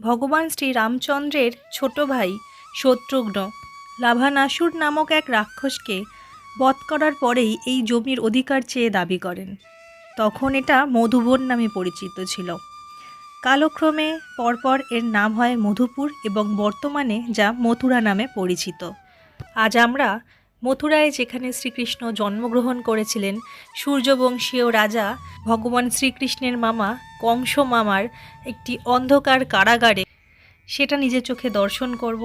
ভগবান শ্রী রামচন্দ্রের ছোট ভাই শত্রুঘ্ন। লাভানাসুর নামক এক রাক্ষসকে বধ করার পরেই এই জমির অধিকার চেয়ে দাবি করেন। তখন এটা মধুবন নামে পরিচিত ছিল। কালক্রমে পরপর এর নাম হয় মধুপুর এবং বর্তমানে যা মথুরা নামে পরিচিত। আজ আমরা মথুরায় যেখানে শ্রীকৃষ্ণ জন্মগ্রহণ করেছিলেন সূর্যবংশীয় রাজা ভগবান শ্রীকৃষ্ণের মামা কংস মামার একটি অন্ধকার কারাগারে, সেটা নিজের চোখে দর্শন করব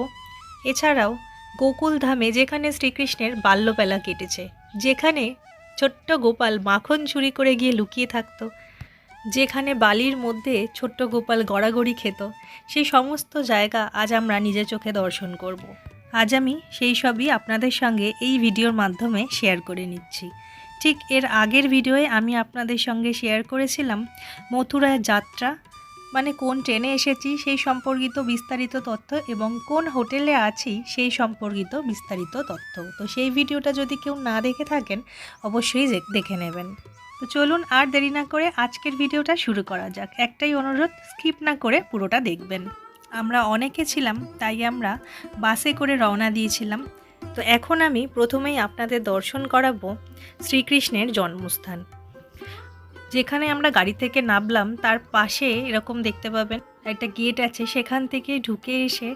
এছাড়াও গোকুল ধামে যেখানে শ্রীকৃষ্ণের বাল্যবেলা কেটেছে, যেখানে ছোট্ট গোপাল মাখন চুরি করে গিয়ে লুকিয়ে থাকতো, যেখানে বালির মধ্যে ছোট্ট গোপাল গড়াগড়ি খেত, সেই সমস্ত জায়গা আজ আমরা নিজের চোখে দর্শন করব। আজ আমি সেই সবই আপনাদের সঙ্গে এই ভিডিওর মাধ্যমে শেয়ার করে নিচ্ছি। ঠিক এর আগের ভিডিওয়ে আমি আপনাদের সঙ্গে শেয়ার করেছিলাম মথুরায় যাত্রা মানে কোন ট্রেনে এসেছি সেই সম্পর্কিত বিস্তারিত তথ্য এবং কোন হোটেলে আছি সেই সম্পর্কিত বিস্তারিত তথ্য। তো সেই ভিডিওটা যদি কেউ না দেখে থাকেন, অবশ্যই দেখে নেবেন। তো চলুন আর দেরি না করে আজকের ভিডিওটা শুরু করা যাক। একটাই অনুরোধ স্কিপ না করে পুরোটা দেখবেন। আমরা অনেকে ছিলাম, তাই আমরা বাসে করে রওনা দিয়েছিলাম। তো এখন আমি প্রথমেই আপনাদের দর্শন করাবো শ্রীকৃষ্ণের জন্মস্থান। যেখানে আমরা গাড়ি থেকে নামলাম, তার পাশে এরকম দেখতে পাবেন একটা গেট আছে, সেখান থেকে ঢুকে এসে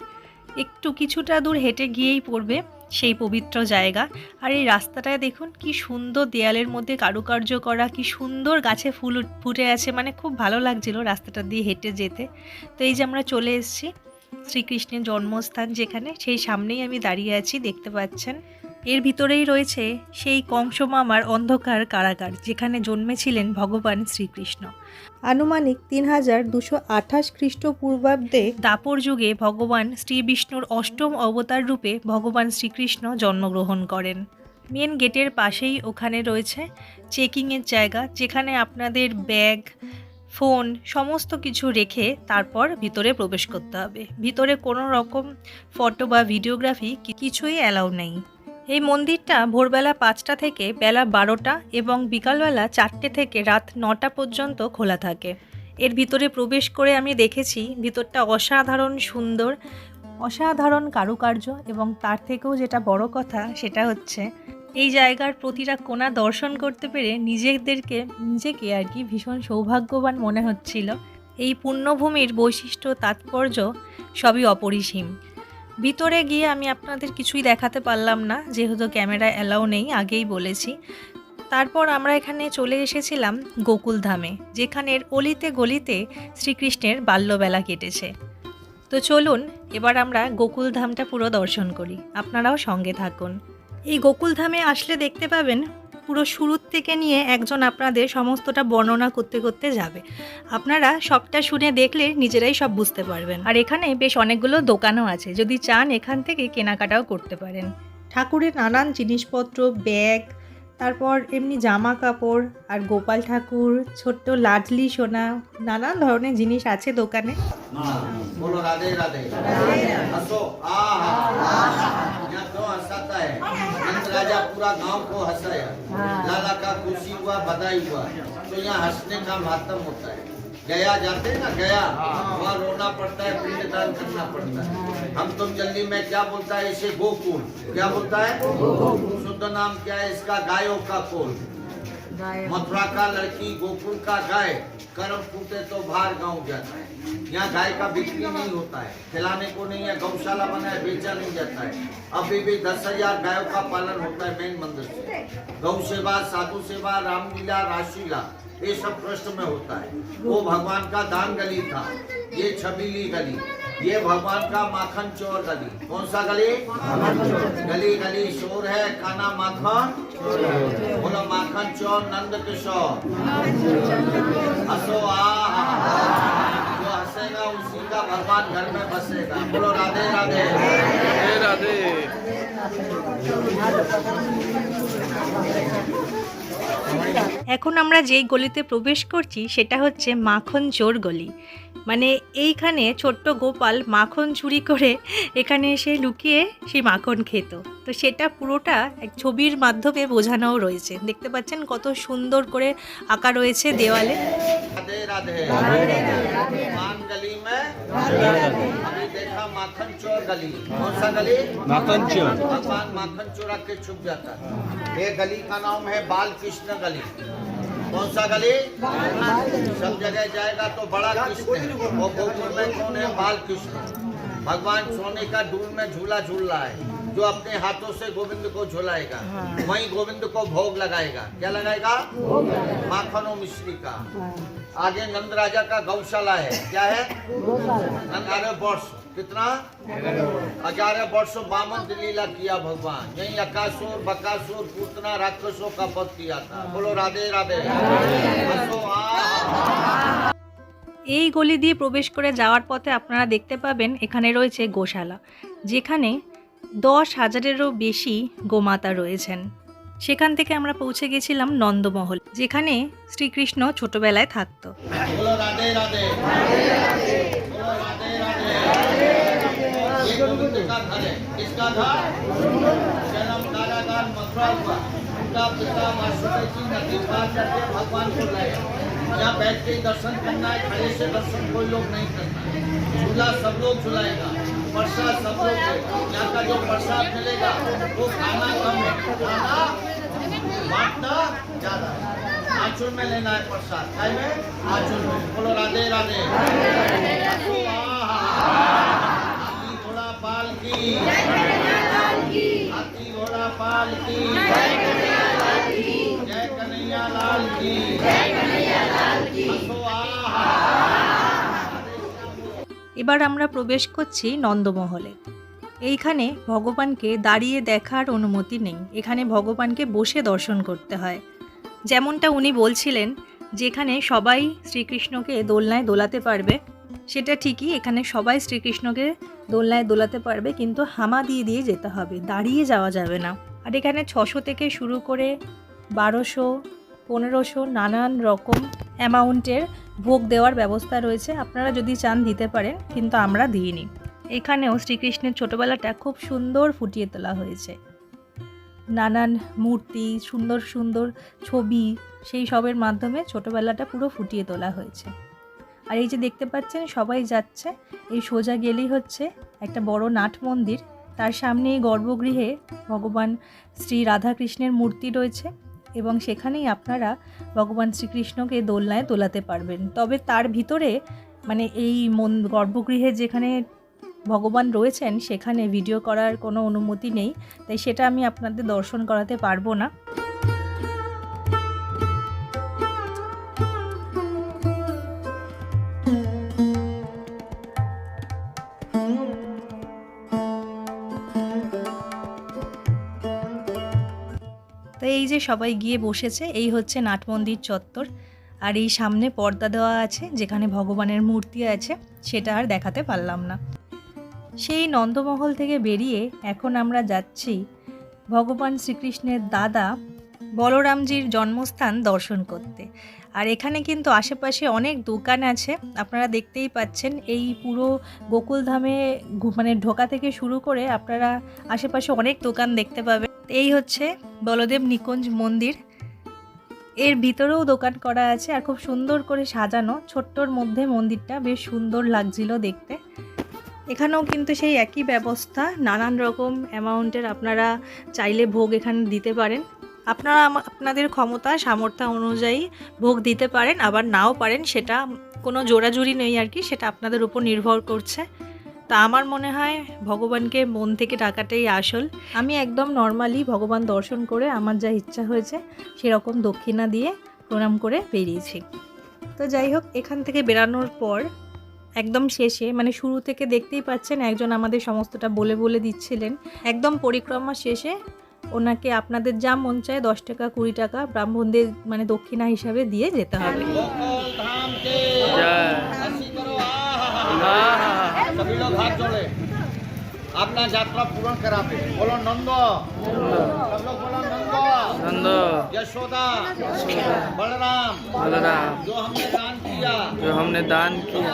একটু কিছুটা দূর হেঁটে গিয়েই পড়বে। সেই পবিত্র জায়গা। আর এই রাস্তাটায় দেখুন কি সুন্দর দেয়ালের মধ্যে কারুকার্য করা, কি সুন্দর গাছে ফুল ফুটে আছে। মানে খুব ভালো লাগছিল রাস্তাটা দিয়ে হেঁটে যেতে। তো এই যে আমরা চলে এসেছি শ্রীকৃষ্ণের জন্মস্থান যেখানে, সেই সামনেই আমি দাঁড়িয়ে আছি, দেখতে পাচ্ছেন। এর ভিতরেই রয়েছে সেই কংস মামার অন্ধকার কারাগার যেখানে জন্মেছিলেন ভগবান শ্রীকৃষ্ণ। আনুমানিক তিন হাজার দুশো আঠাশ খ্রিস্টপূর্বাব্দে দাপর যুগে ভগবান শ্রী বিষ্ণুর অষ্টম অবতার রূপে ভগবান শ্রীকৃষ্ণ জন্মগ্রহণ করেন। মেন গেটের পাশেই ওখানে রয়েছে চেকিংয়ের জায়গা যেখানে আপনাদের ব্যাগ ফোন সমস্ত কিছু রেখে তারপর ভিতরে প্রবেশ করতে হবে। ভিতরে কোনো রকম ফটো বা ভিডিওগ্রাফি কিছুই অ্যালাউ নেই। এই মন্দিরটা ভোরবেলা পাঁচটা থেকে বেলা বারোটা এবং বিকালবেলা চারটে থেকে রাত নটা পর্যন্ত খোলা থাকে। এর ভিতরে প্রবেশ করে আমি দেখেছি ভিতরটা অসাধারণ সুন্দর, অসাধারণ কারুকার্য এবং তার থেকেও যেটা বড় কথা সেটা হচ্ছে এই জায়গার প্রতিটা কোণা দর্শন করতে পেরে নিজেদেরকে, নিজেকে আর কি ভীষণ সৌভাগ্যবান মনে হচ্ছিল। এই পুণ্যভূমির বৈশিষ্ট্য, তাৎপর্য সবই অপরিসীম। ভিতরে গিয়ে আমি আপনাদের কিছুই দেখাতে পারলাম না, যেহেতু ক্যামেরা অ্যালাউ নেই, আগেই বলেছি। তারপর আমরা এখানে চলে এসেছিলাম গোকুলধামে যেখানের অলিতে গলিতে শ্রীকৃষ্ণের বাল্যবেলা কেটেছে। তো চলুন, এবার আমরা গোকুলধামটা পুরো দর্শন করি। আপনারাও সঙ্গে থাকুন। এই গোকুলধামে আসলে দেখতে পাবেন পুরো শুরুর থেকে নিয়ে একজন আপনাদের সমস্তটা বর্ণনা করতে করতে যাবে। আপনারা সবটা শুনে দেখলে নিজেরাই সব বুঝতে পারবেন। আর এখানে বেশ অনেকগুলো দোকানও আছে। যদি চান এখান থেকে কেনাকাটাও করতে পারেন। ঠাকুরের নানান জিনিসপত্র ব্যাগ তারপর এমনি জামা কাপড় আর গোপাল ঠাকুর ছোট্ট লাডলি সোনা নানান ধরনের জিনিস আছে দোকানে। हंसाता है। नंद राजा पूरा गाँव को हंसाया। लाला का खुशी हुआ बधाई हुआ। तो यहाँ हंसने का महत्व होता है। गया जाते ना? गया। वहाँ रोना पड़ता है पिंडदान करना पड़ता है। हम तुम जल्दी में क्या बोलता है? इसे गोकुल। क्या बोलता है? शुद्ध नाम क्या है? इसका गायों का कुल। मथुरा का लड़की गोकुल का गाय, कर्म फूटे तो बाहर गाँव जाता है। यहाँ गाय का बिक्री नहीं होता है। खिलाने को नहीं है, गौशाला बना है, बेचा नहीं जाता है। अभी भी दस हज़ार गायों का पालन होता है मेन मंदिर से। गौ सेवा, साधु सेवा, रामलीला, रासलीला, ये सब ट्रस्ट में होता है। वो भगवान का दान गली था, ये छबीली गली। ये भगवान का माखन चोर गली। कौन सा गली? गली गली, शोर है। काना माखन? बोलो, माखन चोर नंद किशोर। हंसो जो हंसेगा, उसी का भगवान घर में बसेगा। बोलो, राधे राधे। রাধে এখন আমরা যেই গলিতে প্রবেশ করছি সেটা হচ্ছে মাখন চোর গলি মানে এইখানে ছোট্ট গোপাল মাখন চুরি করে এখানে এসে লুকিয়ে সেই মাখন খেত তো সেটা পুরোটা এক ছবির মাধ্যমে বোঝানোও রয়েছে দেখতে পাচ্ছেন কত সুন্দর করে আঁকা রয়েছে দেওয়ালে राधे राधे भगवान गली में अभी देखा माखन चोर गली कौन सा गली माखन चोर। भगवान माखन चोरा के छुप जाता है ये गली का नाम है बाल कृष्ण गली कौन सा गली सब जगह जाएगा तो बड़ा कृष्ण है। वो में कौन है? बाल कृष्ण भगवान सोने का डूल में झूला झूल रहा है जो अपने हाथों से गोविंद को झुलाएगा। वहीं गोविंद को भोग लगाएगा। क्या लगाएगा? माखन और मिश्री का। आगे नंद राजा का गौशाला है। क्या है? ग्यारह वर्ष कितना ग्यारह वर्षों बामन लीला किया भगवान यही अकासुर बकासुर पूतना राक्षसों का वध किया था बोलो राधे राधे हंसो, आ, এই গলি দিয়ে প্রবেশ করে যাওয়ার পথে আপনারা দেখতে পাবেন এখানে রয়েছে গোশালা যেখানে দশ হাজারেরও বেশি গোমাতা রয়েছেন সেখান থেকে আমরা পৌঁছে গেছিলাম নন্দমহল যেখানে শ্রীকৃষ্ণ ছোটবেলায় থাকতো बोलो राधे घर है किसका घर जन्म कारागार मथुरा हुआ। उनका पिता वासुदेव जी नदी पार करके भगवान को लाए यहाँ बैठ के दर्शन करना है, खड़े से दर्शन कोई लोग नहीं करना झूला सब लोग झुलाएगा, प्रसाद सब लोग यहाँ का जो प्रसाद मिलेगा, वो खाना कम है। खाना बांटना ज़्यादा आचुर में लेना है प्रसाद। खाए में। बोलो, राधे राधे। हाथी घोड़ा पाल की जय कन्हैया लाल की हंसो आहा। এবার আমরা প্রবেশ করছি নন্দমহলে এইখানে ভগবানকে দাঁড়িয়ে দেখার অনুমতি নেই এখানে ভগবানকে বসে দর্শন করতে হয় যেমনটা উনি বলছিলেন যেখানে সবাই শ্রীকৃষ্ণকে দোলনায় দোলাতে পারবে সেটা ঠিকই, এখানে সবাই শ্রীকৃষ্ণকে দোলনায় দোলাতে পারবে, কিন্তু হামা দিয়ে দিয়ে যেতে হবে, দাঁড়িয়ে যাওয়া যাবে না। আর এখানে ছশো থেকে শুরু করে বারোশো, পনেরোশো নানান রকম অ্যামাউন্টের ভোগ দেওয়ার ব্যবস্থা রয়েছে, আপনারা যদি চান দিতে পারেন, কিন্তু আমরা দিইনি। এখানেও শ্রীকৃষ্ণের ছোটবেলাটা খুব সুন্দর ফুটিয়ে তোলা হয়েছে। নানান মূর্তি, সুন্দর সুন্দর ছবি, সেই সবের মাধ্যমে ছোটবেলাটা পুরো ফুটিয়ে তোলা হয়েছে। আর এই যে দেখতে পাচ্ছেন, সবাই যাচ্ছে। এই সোজা গেলেই হচ্ছে একটা বড় নাট মন্দির। তার সামনে গর্ভগৃহে ভগবান শ্রী রাধাকৃষ্ণের মূর্তি রয়েছে এবং সেখানেই আপনারা ভগবান শ্রীকৃষ্ণকে দোলনায় তোলাতে পারবেন। তবে তার ভিতরে মানে এই মন, গর্ভগৃহে যেখানে ভগবান রয়েছেন, সেখানে ভিডিও করার কোনো অনুমতি নেই। তাই সেটা আমি আপনাদের দর্শন করাতে পারব না। যে সবাই গিয়ে বসেছে, এই হচ্ছে নাট মন্দির চত্বর। আর এই সামনে পর্দা দেওয়া আছে, যেখানে ভগবানের মূর্তি আছে, সেটা আর দেখাতে পারলাম না। সেই নন্দমহল থেকে বেরিয়ে এখন আমরা যাচ্ছি ভগবান শ্রীকৃষ্ণের দাদা বলরামজির জন্মস্থান দর্শন করতে। আর এখানে কিন্তু আশেপাশে অনেক দোকান আছে, আপনারা দেখতেই পাচ্ছেন এই পুরো গোকুলধামে মানে ঢোকা থেকে শুরু করে আপনারা আশেপাশে অনেক দোকান দেখতে পাবেন। এই হচ্ছে বলদেব নিকুঞ্জ মন্দির। এর ভিতরেও দোকান করা আছে আর খুব সুন্দর করে সাজানো। ছোট্টর মধ্যে মন্দিরটা বেশ সুন্দর লাগছিল দেখতে। এখানেও কিন্তু সেই একই ব্যবস্থা। নানান রকম অ্যামাউন্টের আপনারা চাইলে ভোগ এখানে দিতে পারেন। আপনারা আপনাদের ক্ষমতা, সামর্থ্য অনুযায়ী ভোগ দিতে পারেন, আবার নাও পারেন, সেটা কোনো জোড়াজুড়ি নেই আর কি, সেটা আপনাদের উপর নির্ভর করছে। তা আমার মনে হয় ভগবানকে মন থেকে ডাকাটাই আসল। আমি একদম নর্মালি ভগবান দর্শন করে আমার যা ইচ্ছা হয়েছে সেরকম দক্ষিণা দিয়ে প্রণাম করে বেরিয়েছি। তো যাই হোক, এখান থেকে বেরানোর পর একদম শেষে মানে শুরু থেকে দেখতেই পাচ্ছেন একজন আমাদের সমস্তটা বলে বলে দিচ্ছিলেন। একদম পরিক্রমা শেষে ওনাকে আপনাদের যা মন চায় দশ টাকা, কুড়ি টাকা ব্রাহ্মণদের মানে দক্ষিণা হিসাবে দিয়ে যেতে হবে। अपना यात्रा पूर्ण कराते बोलो नंदो सब लोग बोलो नंदो नंद यशोदा बलराम बलराम जो हमने दान किया। जो हमने दान किया।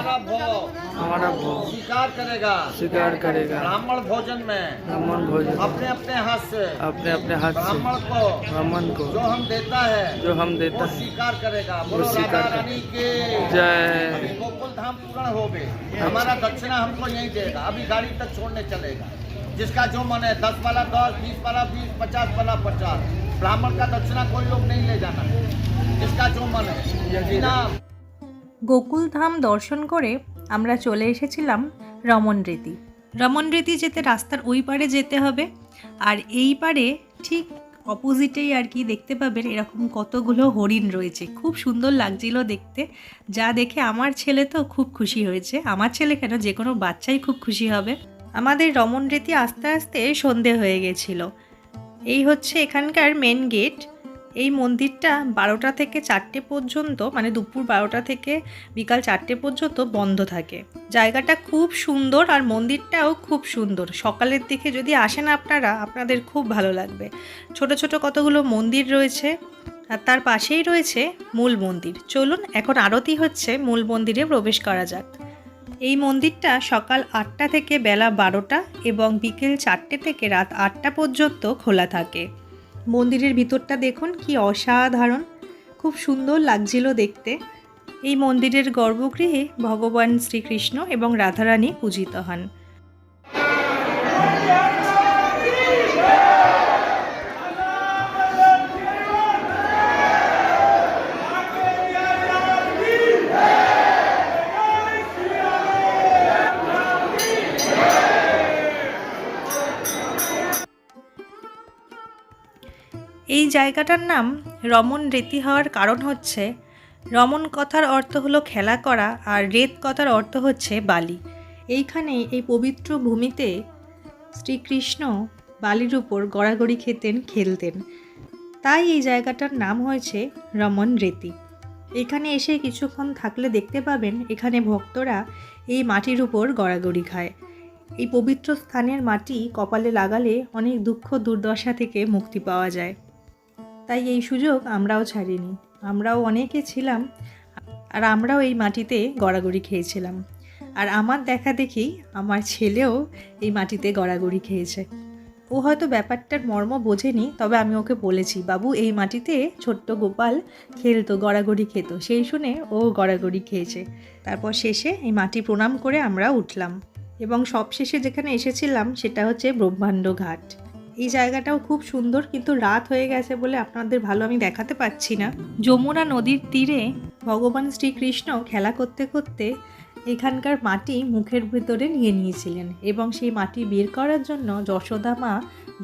हमारा भोग। स्वीकार करेगा। स्वीकार करेगा। ब्राह्मण भोजन में। ब्राह्मण भोजन। अपने अपने हाथ से। अपने अपने हाथ से। ब्राह्मण को। ब्राह्मण को। जो हम देता है जो हम देता है। स्वीकार करेगा। बोलो राधा रानी के। जय। गोकुल धाम पूर्ण हो गए हमारा दक्षिणा हमको यही देगा। अभी गाड़ी तक छोड़ने चलेगा। जिसका जो मन है दस वाला दस बीस वाला बीस पचास वाला पचास। ब्राह्मण का दक्षिणा कोई लोग नहीं ले जाना। जिसका जो मन है। গোকুলধাম দর্শন করে আমরা চলে এসেছিলাম রমনরেতি রমনরেতি যেতে রাস্তার ওই পারে যেতে হবে। আর এই পারে ঠিক অপোজিটেই আর কি দেখতে পাবেন এরকম কতগুলো হরিণ রয়েছে। খুব সুন্দর লাগছিল দেখতে। যা দেখে আমার ছেলে তো খুব খুশি হয়েছে। আমার ছেলে কেন? যে কোনো বাচ্চাই খুব খুশি হবে। আমাদের রমনরেতি আস্তে আস্তে সন্ধে হয়ে গেছিল। এই হচ্ছে এখানকার মেন গেট এই মন্দিরটা বারোটা থেকে চারটে পর্যন্ত মানে দুপুর বারোটা থেকে বিকাল চারটে পর্যন্ত বন্ধ থাকে। জায়গাটা খুব সুন্দর আর মন্দিরটাও খুব সুন্দর। সকালের দিকে যদি আসেন আপনারা, আপনাদের খুব ভালো লাগবে। ছোট ছোট কতগুলো মন্দির রয়েছে আর তার পাশেই রয়েছে মূল মন্দির। চলুন, এখন আরতি হচ্ছে, মূল মন্দিরে প্রবেশ করা যাক। এই মন্দিরটা সকাল আটটা থেকে বেলা বারোটা এবং বিকেল চারটে থেকে রাত আটটা পর্যন্ত খোলা থাকে। মন্দিরের ভিতরটা দেখুন, কি অসাধারণ। খুব সুন্দর লাগছিল দেখতে। এই মন্দিরের গর্ভগৃহে ভগবান শ্রীকৃষ্ণ এবং রাধারানী পূজিত হন। এই জায়গাটার নাম রমন রেতি হওয়ার কারণ হচ্ছে রমন কথার অর্থ হলো খেলা করা আর রেত কথার অর্থ হচ্ছে বালি। এইখানে এই পবিত্র ভূমিতে শ্রীকৃষ্ণ বালির উপর গড়াগড়ি খেতেন, খেলতেন। তাই এই জায়গাটার নাম হয়েছে রমন রেতি। এখানে এসে কিছুক্ষণ থাকলে দেখতে পাবেন, এখানে ভক্তরা এই মাটির উপর গড়াগড়ি খায়। এই পবিত্র স্থানের মাটি কপালে লাগালে অনেক দুঃখ, দুর্দশা থেকে মুক্তি পাওয়া যায়। তাই এই সুযোগ আমরাও ছাড়িনি। আমরাও অনেকে ছিলাম, আর আমরাও এই মাটিতে গড়াগড়ি খেয়েছিলাম। আর আমার দেখা দেখি আমার ছেলেও এই মাটিতে গড়াগড়ি খেয়েছে। ও হয়তো ব্যাপারটার মর্ম বোঝেনি, তবে আমি ওকে বলেছি, বাবু, এই মাটিতে ছোট্ট গোপাল খেলতো, গড়াগড়ি খেত। সেই শুনে ও গড়াগড়ি খেয়েছে। তারপর শেষে এই মাটি প্রণাম করে আমরা উঠলাম। এবং সবশেষে যেখানে এসেছিলাম, সেটা হচ্ছে ব্রহ্মাণ্ড ঘাট। এই জায়গাটাও খুব সুন্দর, কিন্তু রাত হয়ে গেছে বলে আপনাদের ভালো আমি দেখাতে পাচ্ছি না। যমুনা নদীর তীরে ভগবান শ্রীকৃষ্ণ খেলা করতে করতে এখানকার মাটি মুখের ভিতরে নিয়ে নিয়েছিলেন এবং সেই মাটি বের করার জন্য যশোদা মা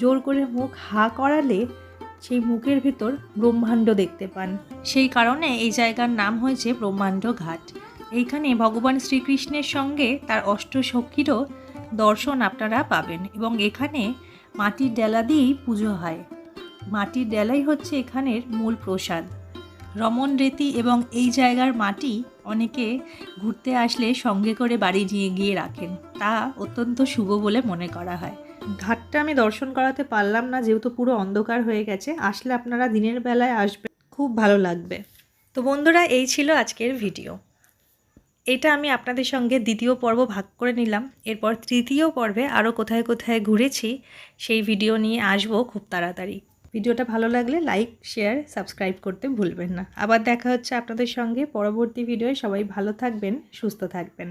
জোর করে মুখ হা করালে সেই মুখের ভিতর ব্রহ্মাণ্ড দেখতে পান। সেই কারণে এই জায়গার নাম হয়েছে ব্রহ্মাণ্ড ঘাট। এইখানে ভগবান শ্রীকৃষ্ণের সঙ্গে তার অষ্টসখীরও দর্শন আপনারা পাবেন এবং এখানে মাটির ডেলা দিয়েই পুজো হয়। মাটির ডেলাই হচ্ছে এখানের মূল প্রসাদ। রমন রেতি এবং এই জায়গার মাটি অনেকে ঘুরতে আসলে সঙ্গে করে বাড়ি নিয়ে গিয়ে রাখেন। তা অত্যন্ত শুভ বলে মনে করা হয়। ঘাটটা আমি দর্শন করাতে পারলাম না, যেহেতু পুরো অন্ধকার হয়ে গেছে। আসলে আপনারা দিনের বেলায় আসবেন, খুব ভালো লাগবে। তো বন্ধুরা, এই ছিল আজকের ভিডিও। এটা আমি আপনাদের সঙ্গে দ্বিতীয় পর্ব ভাগ করে নিলাম। এরপর তৃতীয় পর্বে আরও কোথায় কোথায় ঘুরেছি, সেই ভিডিও নিয়ে আসব খুব তাড়াতাড়ি। ভিডিওটা ভালো লাগলে লাইক, শেয়ার, সাবস্ক্রাইব করতে ভুলবেন না। আবার দেখা হচ্ছে আপনাদের সঙ্গে পরবর্তী ভিডিওয়। সবাই ভালো থাকবেন, সুস্থ থাকবেন।